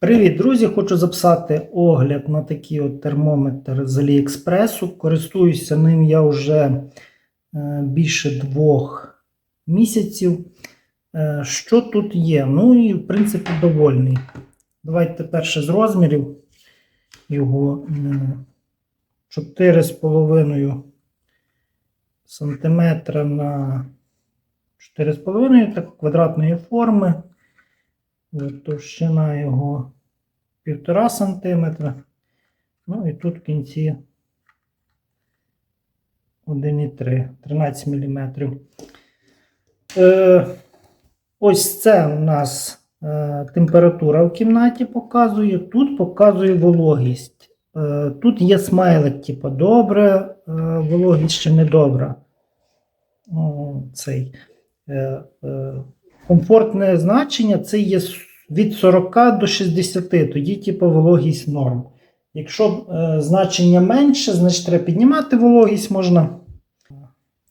Привіт, друзі! Хочу записати огляд на такий от термометр з Аліекспресу. Користуюся ним я вже е, більше двох місяців. Е, Що тут є? Ну і в принципі довольний. Давайте перше з розмірів. Його 4,5 сантиметра на 4,5 так, квадратної форми. Товщина його 1,5 см. Ну і тут в кінці 1,3, 13 мм. Е, ось це у нас е, температура в кімнаті показує. Тут показує вологість. Е, тут є смайлик, типу добре, е, вологість ще не добра. О, цей. Е, е, комфортне значення це є від 40 до 60, тоді типу вологість норм. Якщо е, значення менше, значить треба піднімати вологість можна.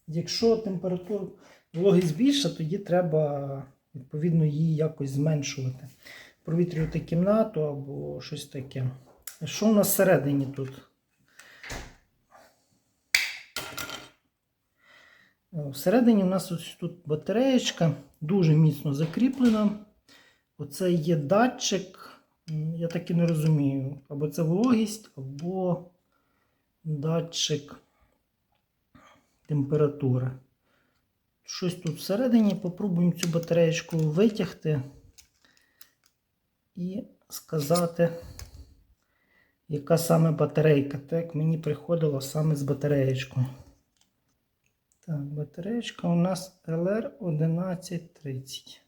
Якщо температура вологість більша, тоді треба відповідно її якось зменшувати. Провітрювати кімнату або щось таке. Що у нас всередині тут? Всередині у нас ось тут батареєчка дуже міцно закріплена. Оце є датчик. Я так і не розумію. Або це вологість, або датчик температури. Щось тут всередині. Попробуємо цю батареєчку витягти і сказати, яка саме батарейка. Так, мені приходило саме з батареєчкою. Так, батареєчка у нас LR1130.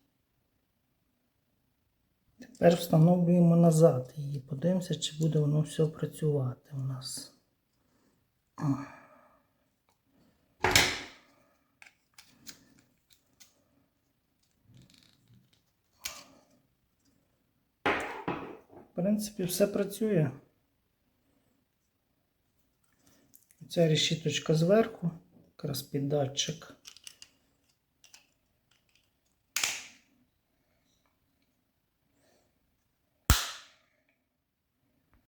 Тепер встановлюємо назад її. Подивимося, чи буде воно все працювати у нас. В принципі, все працює. Ця решіточка зверху, якраз під датчик.